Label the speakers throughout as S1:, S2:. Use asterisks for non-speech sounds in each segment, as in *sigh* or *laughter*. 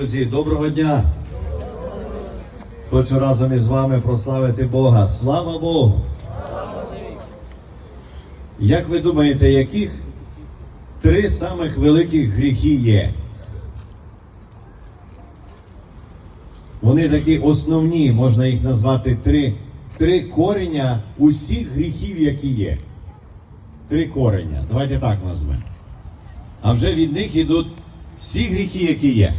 S1: Друзі, доброго дня! Хочу разом із вами прославити Бога. Слава Богу! Як ви думаєте, яких три самих великих гріхи є? Вони такі основні, можна їх назвати три, три кореня усіх гріхів, які є. Три кореня. Давайте так назвемо. А вже від них йдуть всі гріхи, які є.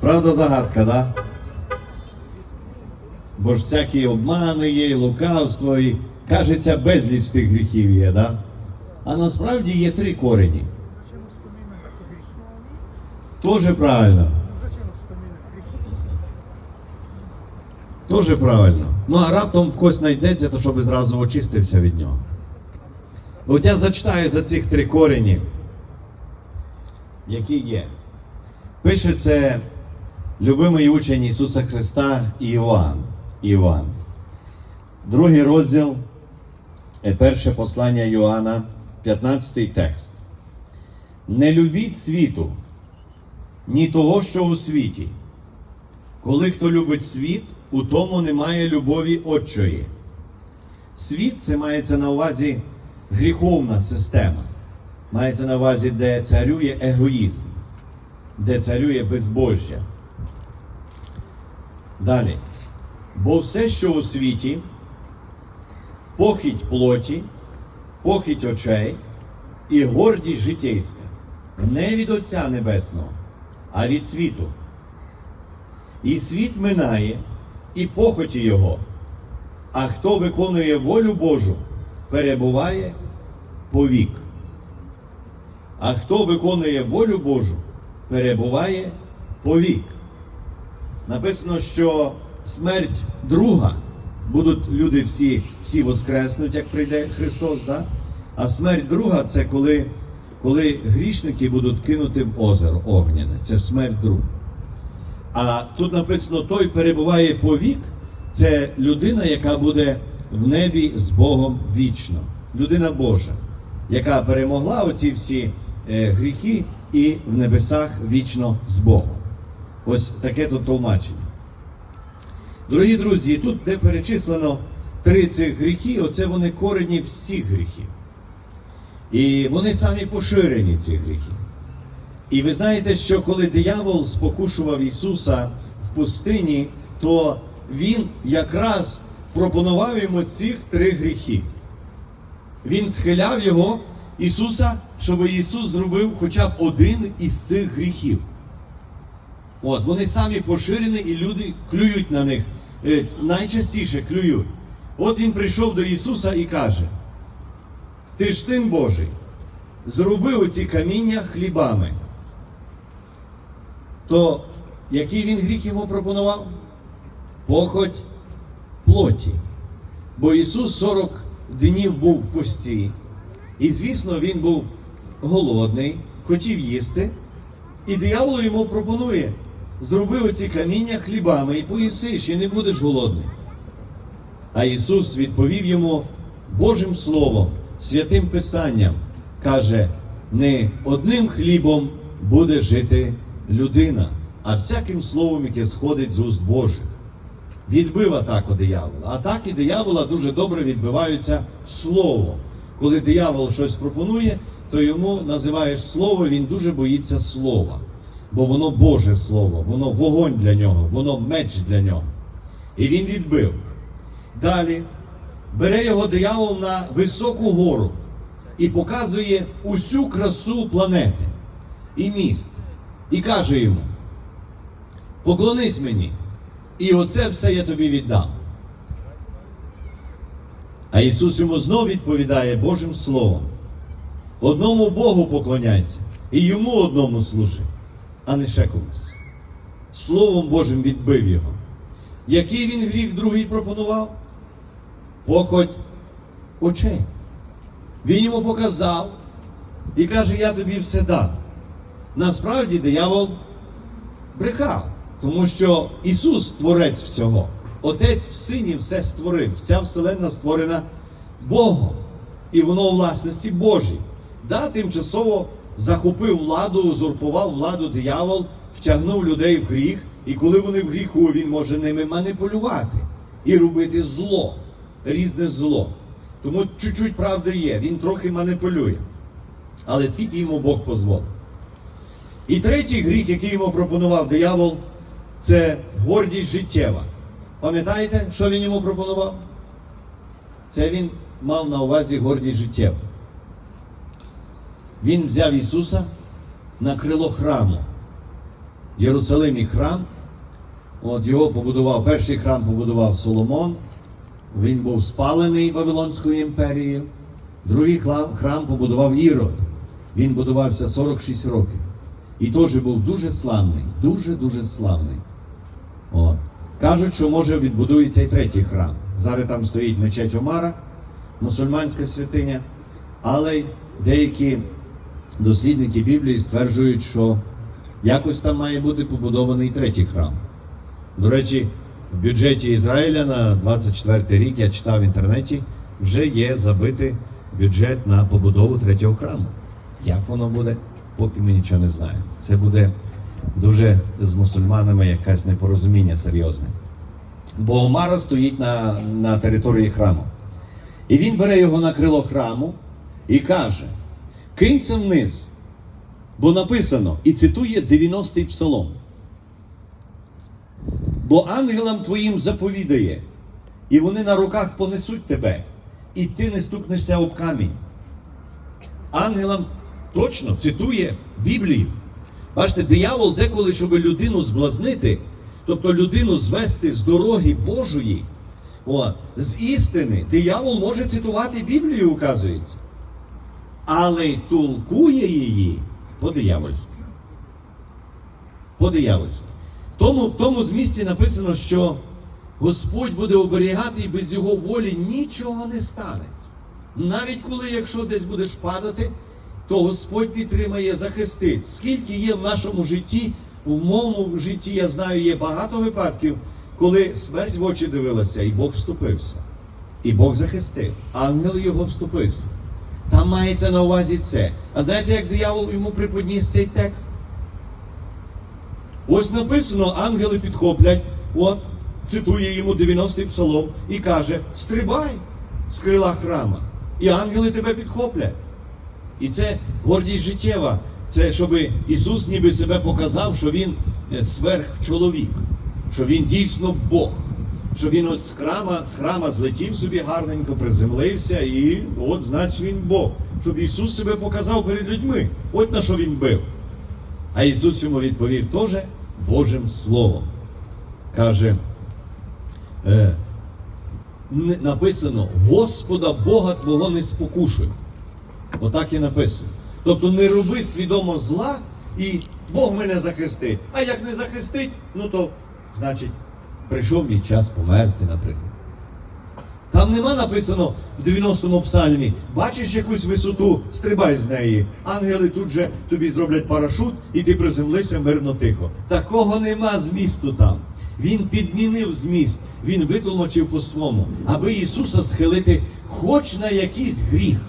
S1: Правда загадка, да? Бо ж всякі обмани є, і лукавство, і кажеться, безліч тих гріхів є, да? А насправді є три корені. Тоже правильно. Тоже правильно. Ну а раптом в когось знайдеться, то щоб зразу очистився від нього. От я зачитаю за цих три корені, які є. Пише це любимий учень Ісуса Христа Іоанн. Іоанн. Другий розділ, е, перше послання Йоанна, 15 текст. Не любіть світу, ні того, що у світі. Коли хто любить світ, у тому немає любові отчої. Світ це мається на увазі гріховна система. Мається на увазі, де царює егоїзм, де царює безбожжя. Далі. Бо все, що у світі, похідь плоті, похідь очей і гордість житейська, не від Отця Небесного, а від світу. І світ минає, і похоті його. А хто виконує волю Божу, перебуває повік. А хто виконує волю Божу, перебуває повік. Написано, що смерть друга будуть люди всі всі воскреснуть, як прийде Христос, да? а смерть друга це коли, коли грішники будуть кинути в озеро огняне. Це смерть друга. А тут написано: той перебуває повік, це людина, яка буде в небі з Богом вічно. Людина Божа, яка перемогла оці всі е, гріхи і в небесах вічно з Богом. Ось таке тут толмачення. Дорогі друзі, тут, де перечислено три цих гріхи, оце вони корені всіх гріхів. І вони самі поширені, ці гріхи. І ви знаєте, що коли диявол спокушував Ісуса в пустині, то Він якраз пропонував йому цих три гріхи. Він схиляв його, Ісуса, щоб Ісус зробив хоча б один із цих гріхів. От, вони самі поширені і люди клюють на них. Е, найчастіше клюють. От він прийшов до Ісуса і каже: Ти ж син Божий, зроби оці каміння хлібами. То який він гріх йому пропонував? Похоть плоті. Бо Ісус 40 днів був в пості. І, звісно, він був голодний, хотів їсти. І диявол йому пропонує: зроби оці каміння хлібами і поїсиш, і не будеш голодний. А Ісус відповів йому Божим Словом, святим Писанням, каже: не одним хлібом буде жити людина, а всяким словом, яке сходить з уст Божих. Відбив атаку диявола. Атаки диявола дуже добре відбиваються словом. Коли диявол щось пропонує, то йому називаєш слово, він дуже боїться слова. Бо воно Боже Слово, воно вогонь для нього, воно меч для нього. І він відбив. Далі бере його диявол на високу гору і показує усю красу планети і міст. І каже йому: поклонись мені, і оце все я тобі віддам. А Ісус йому знов відповідає Божим Словом. Одному Богу поклоняйся, і йому одному служи, а не ще комусь. Словом Божим відбив його. Який він гріх другий пропонував? Похоть очей. Він йому показав і каже, я тобі все дам. Насправді диявол брехав, тому що Ісус творець всього. Отець в сині все створив, вся вселенна створена Богом. І воно у власності Божій. Да, тимчасово захопив владу, узурпував владу диявол, втягнув людей в гріх, і коли вони в гріху, він може ними маніпулювати і робити зло, різне зло. Тому чуть-чуть правди є, він трохи маніпулює. Але скільки йому Бог дозволив. І третій гріх, який йому пропонував диявол, це гордість життєва. Пам'ятаєте, що він йому пропонував? Це він мав на увазі гордість життєву. Він взяв Ісуса на крило храму. В Єрусалимі храм. От його побудував, перший храм побудував Соломон. Він був спалений Вавилонською імперією. Другий храм, побудував Ірод. Він будувався 46 років. І теж був дуже славний, дуже-дуже славний. От. Кажуть, що може відбудується і третій храм. Зараз там стоїть мечеть Омара, мусульманська святиня. Але деякі дослідники Біблії стверджують, що якось там має бути побудований третій храм. До речі, в бюджеті Ізраїля на 24 рік я читав в інтернеті, вже є забитий бюджет на побудову третього храму. Як воно буде, поки ми нічого не знаємо. Це буде дуже з мусульманами якесь непорозуміння серйозне. Бо Омара стоїть на, на території храму. І він бере його на крило храму і каже: кинься вниз, бо написано, і цитує 90-й псалом. Бо ангелам твоїм заповідає, і вони на руках понесуть тебе, і ти не стукнешся об камінь. Ангелам точно цитує Біблію. Бачите, диявол деколи, щоб людину зблазнити, тобто людину звести з дороги Божої, о, з істини, диявол може цитувати Біблію, указується. Але толкує її по-диявольськи. По-диявольськи. Тому, в тому змісті написано, що Господь буде оберігати і без його волі нічого не станеться. Навіть коли, якщо десь будеш падати, то Господь підтримає, захистить. Скільки є в нашому житті, в моєму житті, я знаю, є багато випадків, коли смерть в очі дивилася, і Бог вступився. І Бог захистив. Ангел його вступився. Там мається на увазі це. А знаєте, як диявол йому приподніс цей текст? Ось написано, ангели підхоплять, от, цитує йому 90-й псалом і каже: Стрибай з крила храма, і ангели тебе підхоплять. І це гордість життєва. Це щоб Ісус ніби себе показав, що Він е, сверхчоловік, що Він дійсно Бог, що Він от з храма, з храма злетів собі гарненько, приземлився, і от, значить, він Бог. Щоб Ісус себе показав перед людьми. От на що він бив. А Ісус йому відповів теж Божим Словом. Каже, е, написано, Господа Бога Твого не спокушуй. Отак і написано. Тобто не роби свідомо зла і Бог мене захистить. А як не захистить, ну то, значить, прийшов мій час померти, наприклад. Там нема написано в 90-му псальмі, бачиш якусь висоту, стрибай з неї. Ангели тут же тобі зроблять парашут, і ти приземлися мирно тихо. Такого нема змісту там. Він підмінив зміст, він витлумачив по-своєму, аби Ісуса схилити хоч на якийсь гріх.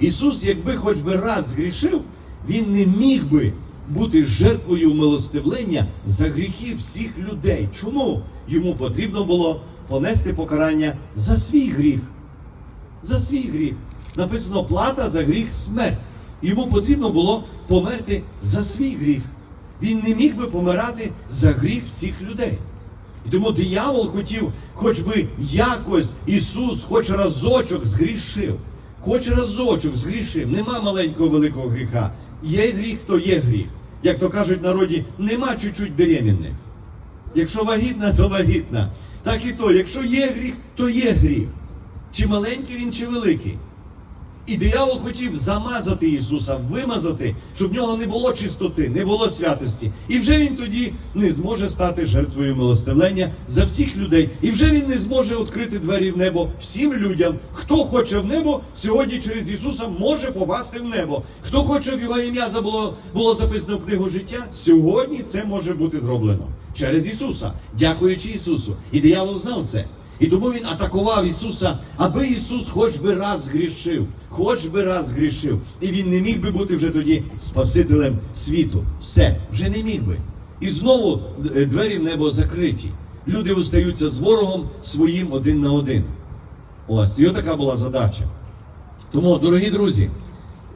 S1: Ісус, якби хоч би раз згрішив, Він не міг би бути жертвою милостивлення за гріхи всіх людей. Чому? Йому потрібно було понести покарання за свій гріх. За свій гріх. Написано плата за гріх смерть. Йому потрібно було померти за свій гріх. Він не міг би помирати за гріх всіх людей. І тому диявол хотів, хоч би якось Ісус, хоч разочок згрішив. Хоч разочок згрішив, нема маленького великого гріха. Є гріх, то є гріх. Як то кажуть в народі, нема чуть-чуть беременних. Якщо вагітна, то вагітна. Так і то, якщо є гріх, то є гріх. Чи маленький він, чи великий. І диявол хотів замазати Ісуса, вимазати, щоб в нього не було чистоти, не було святості. І вже він тоді не зможе стати жертвою милостивлення за всіх людей. І вже він не зможе відкрити двері в небо всім людям. Хто хоче в небо, сьогодні через Ісуса може попасти в небо. Хто хоче в його ім'я було, було записано в книгу життя, сьогодні це може бути зроблено через Ісуса, дякуючи Ісусу. І диявол знав це. І тому він атакував Ісуса, аби Ісус хоч би раз згрішив, хоч би раз згрішив. І він не міг би бути вже тоді Спасителем світу. Все, вже не міг би. І знову е, двері в небо закриті. Люди остаються з ворогом своїм один на один. Ось, і така була задача. Тому, дорогі друзі,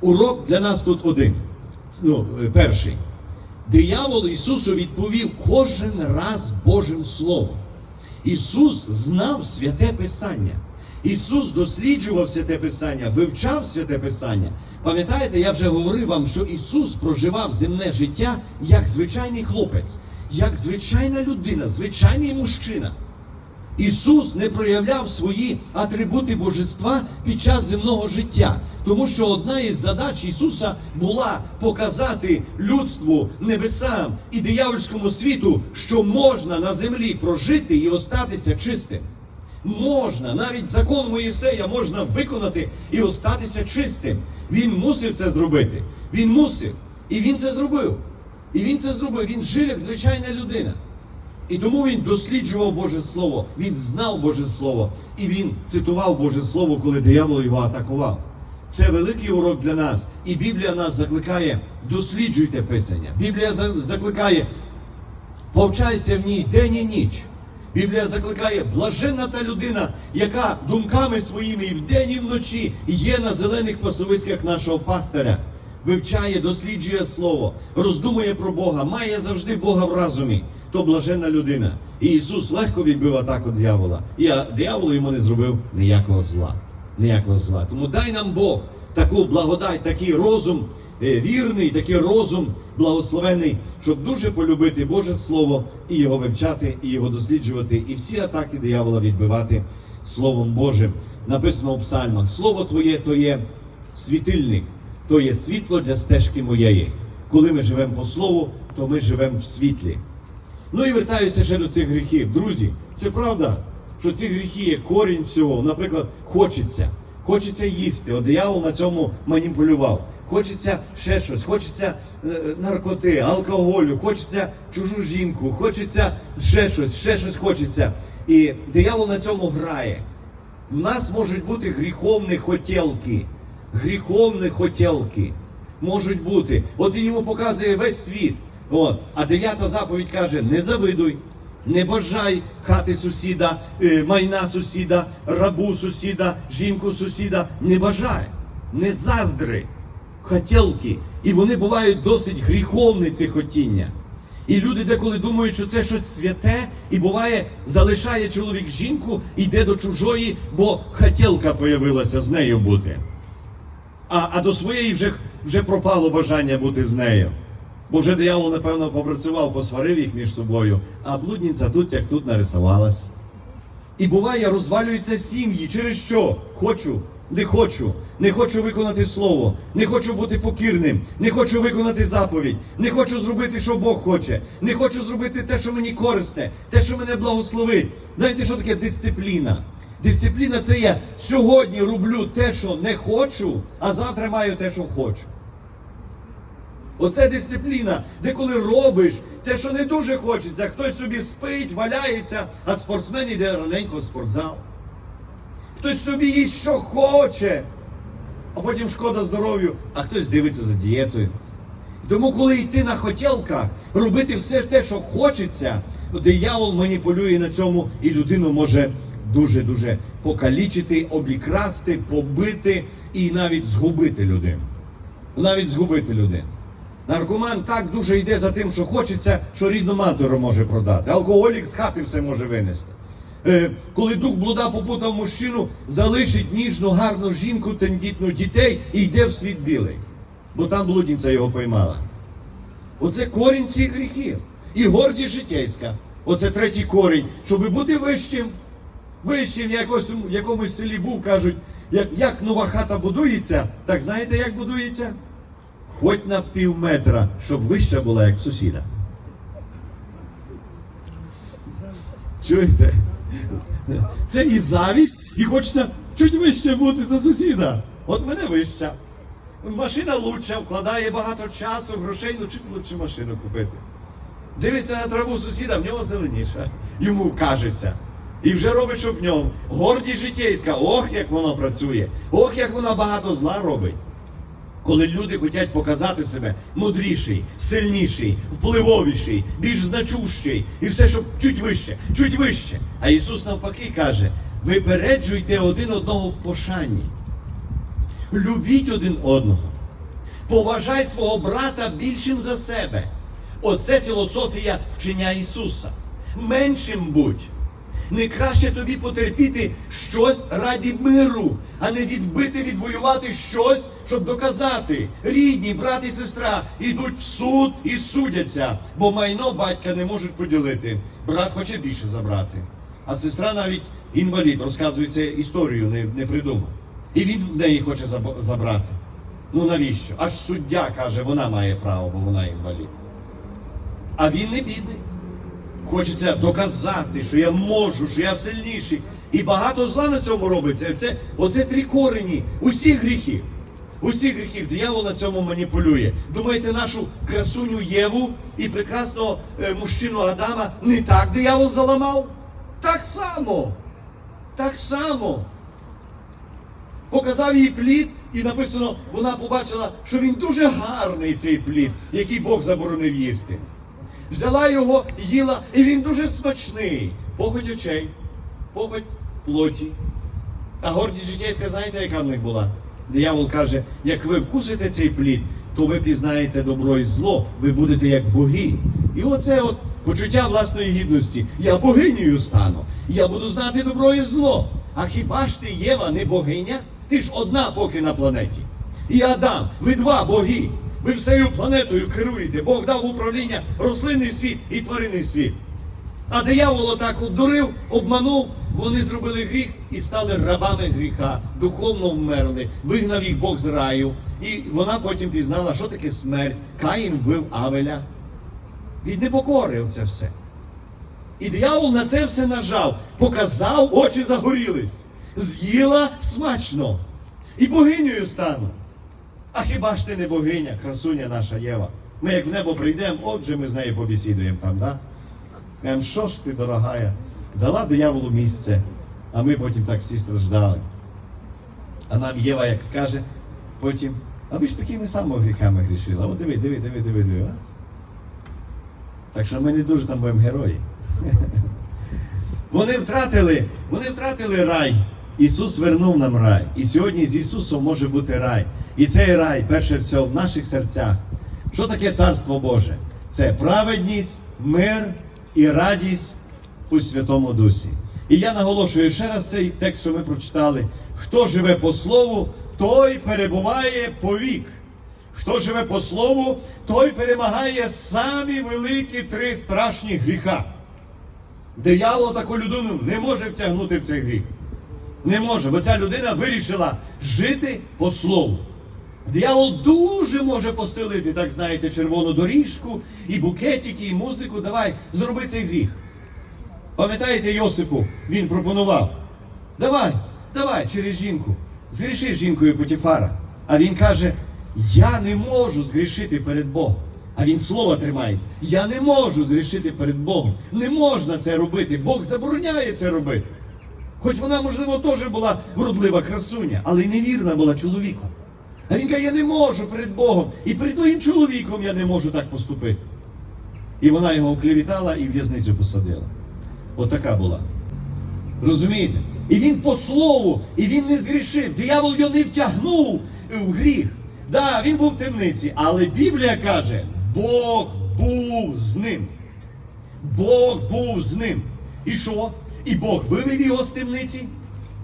S1: урок для нас тут один. Ну, е, перший. Диявол Ісусу відповів кожен раз Божим Словом. Ісус знав святе Писання. Ісус досліджував святе Писання, вивчав святе Писання. Пам'ятаєте, я вже говорив вам, що Ісус проживав земне життя як звичайний хлопець, як звичайна людина, звичайний мужчина. Ісус не проявляв свої атрибути божества під час земного життя, тому що одна із задач Ісуса була показати людству, небесам і диявольському світу, що можна на землі прожити і остатися чистим. Можна, навіть закон Моїсея можна виконати і остатися чистим. Він мусив це зробити. Він мусив. І він це зробив. І він це зробив. Він жив як звичайна людина. І тому він досліджував Боже Слово, він знав Боже Слово, і він цитував Боже Слово, коли диявол його атакував. Це великий урок для нас. І Біблія нас закликає, досліджуйте Писання. Біблія закликає, повчайся в ній день і ніч. Біблія закликає, блаженна та людина, яка думками своїми і вдень, і вночі є на зелених пасовиськах нашого пастиря. Вивчає, досліджує слово, роздумує про Бога, має завжди Бога в разумі. То блаженна людина. І Ісус легко відбив атаку диявола. І диявол йому не зробив ніякого зла. Ніякого зла. Тому дай нам Бог таку благодать, такий розум е, вірний, такий розум благословений, щоб дуже полюбити Боже Слово і його вивчати, і його досліджувати, і всі атаки диявола відбивати Словом Божим. Написано в псальмах: Слово Твоє то є світильник, то є світло для стежки моєї. Коли ми живемо по слову, то ми живемо в світлі. Ну і вертаюся ще до цих гріхів. Друзі, це правда, що ці гріхи є корінь всього. Наприклад, хочеться. Хочеться їсти. От диявол на цьому маніпулював. Хочеться ще щось, хочеться е, наркоти, алкоголю, хочеться чужу жінку, хочеться ще щось, ще щось хочеться. І диявол на цьому грає. В нас можуть бути гріховні хотілки. Гріховні хотілки можуть бути. От він йому показує весь світ. От. А дев'ята заповідь каже: не завидуй, не бажай хати сусіда, е, майна сусіда, рабу сусіда, жінку сусіда. Не бажай, не заздри. Хотілки. І вони бувають досить гріховні, ці хотіння. І люди деколи думають, що це щось святе, і буває, залишає чоловік жінку, йде до чужої, бо хотілка появилася з нею бути. А, а до своєї вже, вже пропало бажання бути з нею. Бо вже диявол, напевно, попрацював, посварив їх між собою, а блудниця тут як тут нарисувалась. І буває, розвалюються сім'ї. Через що? Хочу, не хочу, не хочу виконати слово, не хочу бути покірним, не хочу виконати заповідь, не хочу зробити, що Бог хоче, не хочу зробити те, що мені корисне, те, що мене благословить. Знаєте, що таке дисципліна? Дисципліна це я сьогодні роблю те, що не хочу, а завтра маю те, що хочу. Оце дисципліна, де коли робиш те, що не дуже хочеться, хтось собі спить, валяється, а спортсмен йде раненько в спортзал. Хтось собі їсть, що хоче, а потім шкода здоров'ю, а хтось дивиться за дієтою. Тому, коли йти на хотілках, робити все те, що хочеться, диявол маніпулює на цьому, і людину може дуже-дуже покалічити, обікрасти, побити і навіть згубити людину. Навіть згубити людину. Наркоман так дуже йде за тим, що хочеться, що рідну матері може продати. Алкоголік з хати все може винести. Е, коли дух блуда попутав мужчину, залишить ніжну, гарну жінку, тендітну дітей і йде в світ білий. Бо там блудниця його поймала. Оце корінь цих гріхів. І гордість житейська. Оце третій корінь. Щоб бути вищим. Вищим в якось, якомусь селі був, кажуть, як, як нова хата будується, так знаєте, як будується? Хоч на пів метра, щоб вища була, як сусіда. Чуєте? Це і завість, і хочеться чуть вище бути за сусіда. От мене вища. Машина лучша, вкладає багато часу, грошей, ну чим лучше машину купити. Дивиться на траву сусіда, в нього зеленіша. Йому кажеться. І вже робить, що в ньому. Гордість житейська, ох, як воно працює, ох, як вона багато зла робить. Коли люди хочуть показати себе мудріший, сильніший, впливовіший, більш значущий, і все, щоб чуть вище, чуть вище. А Ісус навпаки каже: випереджуйте один одного в пошанні. Любіть один одного. Поважай свого брата більшим за себе. Оце філософія вчення Ісуса. Меншим будь. Не краще тобі потерпіти щось раді миру, а не відбити, відвоювати щось, щоб доказати. Рідні, брат і сестра йдуть в суд і судяться, бо майно батька не можуть поділити. Брат хоче більше забрати. А сестра навіть інвалід, розказується історію, не, не придумав. І він в неї хоче забрати. Ну навіщо? Аж суддя каже, вона має право, бо вона інвалід. А він не бідний. Хочеться доказати, що я можу, що я сильніший. І багато зла на цьому робиться. Це, оце три корені усіх гріхів. Усіх гріхів диявол на цьому маніпулює. Думаєте, нашу красуню Єву і прекрасного е, мужчину Адама не так диявол заламав? Так само. Так само. Показав їй плід, і написано, вона побачила, що він дуже гарний цей плід, який Бог заборонив їсти. Взяла його, їла, і він дуже смачний. Похоть очей, похоть плоті. А гордість житейська, знаєте, яка в них була? Диявол каже, як ви вкусите цей плід, то ви пізнаєте добро і зло, ви будете як боги. І оце от почуття власної гідності. Я богинею стану. Я буду знати добро і зло. А хіба ж ти, Єва, не богиня? Ти ж одна поки на планеті. І Адам, ви два боги. Ви всею планетою керуєте. Бог дав управління рослинний світ і тваринний світ. А диявол отак обдурив, обманув, вони зробили гріх і стали рабами гріха, духовно вмерли, вигнав їх Бог з раю. І вона потім пізнала, що таке смерть. Каїн вбив Авеля. Він не покорив це все. І диявол на це все нажав, показав, очі загорілись. З'їла смачно. І богинею стану. А хіба ж ти не богиня, красуня наша Єва? Ми як в небо прийдемо, отже ми з нею побесідуємо там, да? Скажемо, що ж ти, дорогая, дала дияволу місце, а ми потім так всі страждали. А нам Єва як скаже, потім, а ви ж такими самими гріхами грішили. О, диви, диви, диви, диви, диви. Так що ми не дуже там будемо герої. *laughs* Вони втратили, вони втратили рай. Ісус вернув нам рай. І сьогодні з Ісусом може бути рай. І цей рай, перше всього, в наших серцях. Що таке Царство Боже? Це праведність, мир і радість у Святому Дусі. І я наголошую ще раз цей текст, що ми прочитали. Хто живе по слову, той перебуває по вік. Хто живе по слову, той перемагає самі великі три страшні гріха. Диявол таку людину не може втягнути в цей гріх. Не може, бо ця людина вирішила жити по слову. Диявол дуже може постелити, так знаєте, червону доріжку, і букетики, і музику. Давай, зроби цей гріх. Пам'ятаєте, Йосипу, він пропонував. Давай, давай через жінку. Згріши з жінкою Потіфара. А він каже: Я не можу згрішити перед Богом. А він слова тримається. Я не можу згрішити перед Богом. Не можна це робити. Бог забороняє це робити. Хоч вона, можливо, теж була вродлива красуня, але й невірна була чоловіком. А він каже, я не можу перед Богом, і перед твоїм чоловіком я не можу так поступити. І вона його оклевітала і в'язницю посадила. Отака була. Розумієте? І він по слову, і він не згрішив. Диявол його не втягнув в гріх. Да, він був в темниці, але Біблія каже, Бог був з ним. Бог був з ним. І що? І Бог вивів його з темниці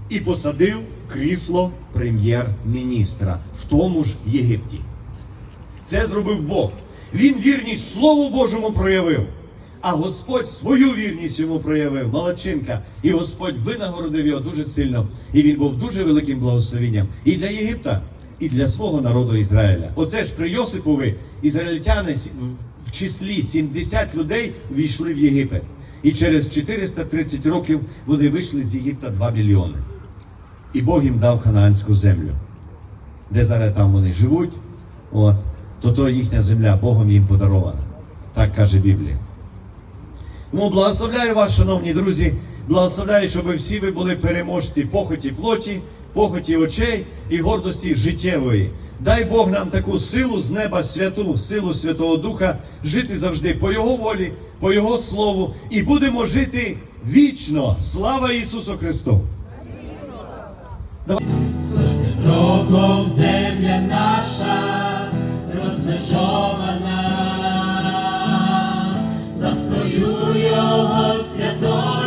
S1: і посадив крісло прем'єр-міністра в тому ж Єгипті. Це зробив Бог. Він вірність Слову Божому проявив. А Господь свою вірність йому проявив, молодчинка. І Господь винагородив його дуже сильно. І він був дуже великим благословенням і для Єгипта, і для свого народу Ізраїля. Оце ж при Йосипові ізраїльтяни в числі 70 людей війшли в Єгипет. І через 430 років вони вийшли з Єгипта 2 мільйони. І Бог їм дав ханаанську землю, де зараз там вони живуть. От, то то їхня земля Богом їм подарована. Так каже Біблія. Тому благословляю вас, шановні друзі, Благословляю, щоб всі ви були переможці похоті плоті, похоті очей і гордості життєвої. Дай Бог нам таку силу з неба святу, силу Святого Духа, жити завжди по Його волі, по Його слову, і будемо жити вічно. Слава Ісусу Христу!
S2: Роком земля наша розмежована, ласкою його святою